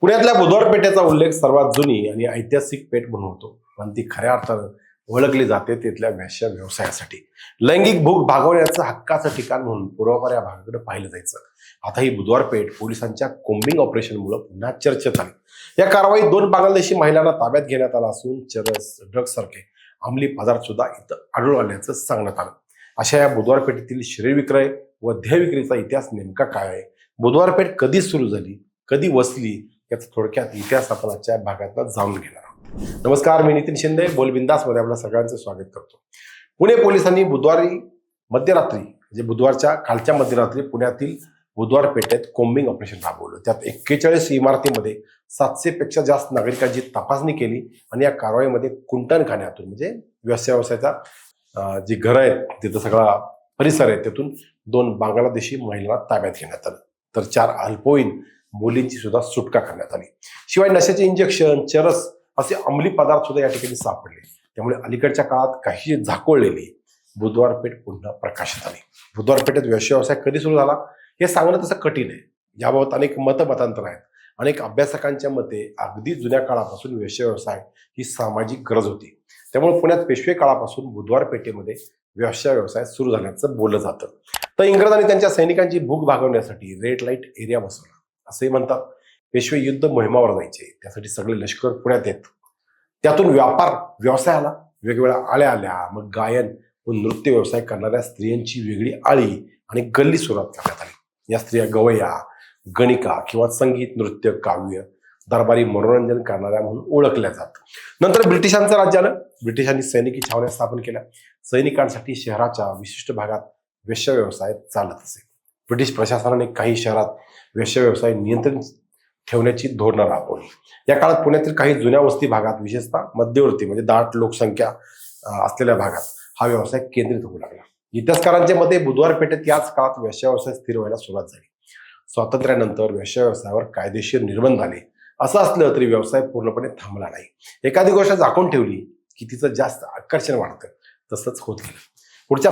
पुण्यातल्या बुधवार पेठेचा उल्लेख सर्वात जुनी आणि ऐतिहासिक पेठ म्हणून होतो. पण ती खऱ्या अर्थानं ओळखली जाते तिथल्या व्याश्या व्यवसायासाठी. लैंगिक भूक भागवण्याचं हक्काचं ठिकाण म्हणून पूर्वापार या भागाकडे पाहिलं जायचं. आता ही बुधवार पेठ पोलिसांच्या कोम्बिंग ऑपरेशनमुळे पुन्हा चर्चेत आली. या कारवाईत दोन बांगलादेशी महिलांना ताब्यात घेण्यात आला असून चरस ड्रग्ज सारखे अंमली पदार्थ सुद्धा इथं आढळून आल्याचं सांगण्यात आलं. अशा या बुधवार पेठेतील शरीर विक्रय व ध्येय विक्रीचा इतिहास नेमका काय आहे? बुधवार पेठ कधी सुरू झाली? कधी वसली? याचा थोडक्यात इतिहास आपण आजच्या भागातला जाणून घेणार आहोत. नमस्कार मी नितीन शिंदे. बोलबिंदासमध्ये आपल्या सगळ्यांचं स्वागत करतो. पुणे पोलिसांनी बुधवारी मध्यरात्री म्हणजे बुधवारच्या कालच्या मध्यरात्री पुण्यातील बुधवार पेठेत कोम्बिंग ऑपरेशन राबवलं. त्यात एक्केचाळीस इमारतीमध्ये सातशे पेक्षा जास्त नागरिकांची तपासणी केली आणि या कारवाईमध्ये कुंटणखान्यातून म्हणजे व्यवसाय व्यवसायाचा जी घरं आहेत तिथं सगळा परिसर आहे त्यातून दोन बांगलादेशी महिलांना ताब्यात घेण्यात आलं. तर चार अल्पवयीन मुलींची सुद्धा सुटका करण्यात आली. शिवाय नशाचे इंजेक्शन चरस असे अंमली पदार्थ सुद्धा या ठिकाणी सापडले. त्यामुळे अलीकडच्या काळात काही झाकोळलेली बुधवार पेठ पुन्हा प्रकाशित आली. बुधवार पेठेत व्यवसाय कधी सुरू झाला? हे सांगणं तसं कठीण आहे. याबाबत अनेक मतमतांतर आहेत. अनेक अभ्यासकांच्या मते अगदी जुन्या काळापासून व्यवसाय व्यवसाय ही सामाजिक गरज होती. त्यामुळे पुण्यात पेशवे काळापासून बुधवार पेठेमध्ये व्यवसाय व्यवसाय सुरू झाल्याचं बोललं जातं. तर इंग्रजांनी त्यांच्या सैनिकांची भूक भागवण्यासाठी रेड लाइट एरिया बसवला. असंही म्हणतात. पेशवे युद्ध मोहिमावर जायचे. त्यासाठी सगळे लष्कर पुण्यात येत. त्यातून व्यापार व्यवसायाला वेगवेगळ्या आळ्या आल्या. मग गायन व नृत्य व्यवसाय करणाऱ्या स्त्रियांची वेगळी आळी आणि गल्ली सुरुवात करण्यात आली. या स्त्रिया गवया गणिका किंवा संगीत नृत्य काव्य दरबारी मनोरंजन करणाऱ्या म्हणून ओळखल्या जात. नंतर ब्रिटिशांचं राज्य आलं. ब्रिटिशांनी सैनिकी छावण्या स्थापन केल्या. सैनिकांसाठी शहराच्या विशिष्ट भागात वेश्या व्यवसाय चालत असे. ब्रिटिश प्रशासनाने काही शहरात वेश्या व्यवसाय नियंत्रण ठेवण्याची धोरणं राबवली. या काळात पुण्यातील काही जुन्या वस्ती भागात विशेषतः मध्यवर्ती म्हणजे दाट लोकसंख्या असलेल्या भागात हा व्यवसाय केंद्रित होऊ लागला. इतिहासकारांच्या मते बुधवार पेठेत याच काळात व्यवसाय स्थिर व्हायला सुरुवात झाली. स्वातंत्र्यानंतर व्यवसायावर कायदेशीर निर्बंध आले. असं असलं तरी व्यवसाय पूर्णपणे थांबला नाही. एखादी गोष्ट झाकून ठेवली की तिचं जास्त आकर्षण वाढतं. तसंच होत गेलं. पुढच्या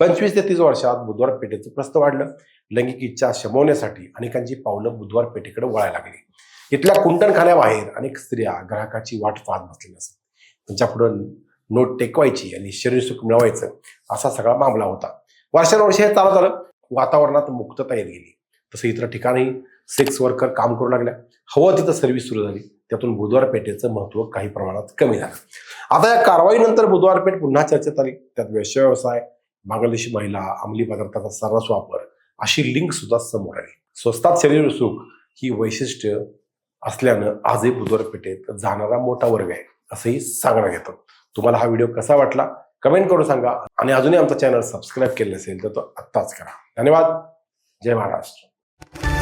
पंचवीस ते तीस वर्षात बुधवार पेठेचं प्रस्त वाढलं. लैंगिक इच्छा शमवण्यासाठी अनेकांची पावलं बुधवार पेठेकडे वळायला लागली. इथल्या कुंटणखान्याबाहेर अनेक स्त्रिया ग्राहकाची वाट पाहत बसलेल्या असत त्यांच्या पुढं नोट टेकवायची आणि शरीर सुख मिळवायचं असा सगळा मामला होता. वर्षानुवर्ष हे चालत आलं. वातावरणात मुक्तता येत गेली. तसं इतर ठिकाणी सेक्स वर्कर काम करू लागल्या. हवं तिथं सर्व्हिस सुरू झाली. त्यातून बुधवार पेठेचं महत्त्व काही प्रमाणात कमी झालं. आता या कारवाईनंतर बुधवार पेठ पुन्हा चर्चेत आली. त्यात वेश्या व्यवसाय बांगलादेशी महिला अंमली पदार्थाचा सर्रास वापर अशी लिंक सुद्धा समोर आली स्वस्तात शरीर सुख ही वैशिष्ट्य असल्यानं आजही बुधवार पेठेत जाणारा मोठा वर्ग आहे असंही सांगण्यात येतं. तुम्हाला हा व्हिडिओ कसा वाटला? कमेंट करून सांगा. आणि अजूनही आमचा चॅनल सबस्क्राईब केलं नसेल तर तो आत्ताच करा. धन्यवाद. जय महाराष्ट्र.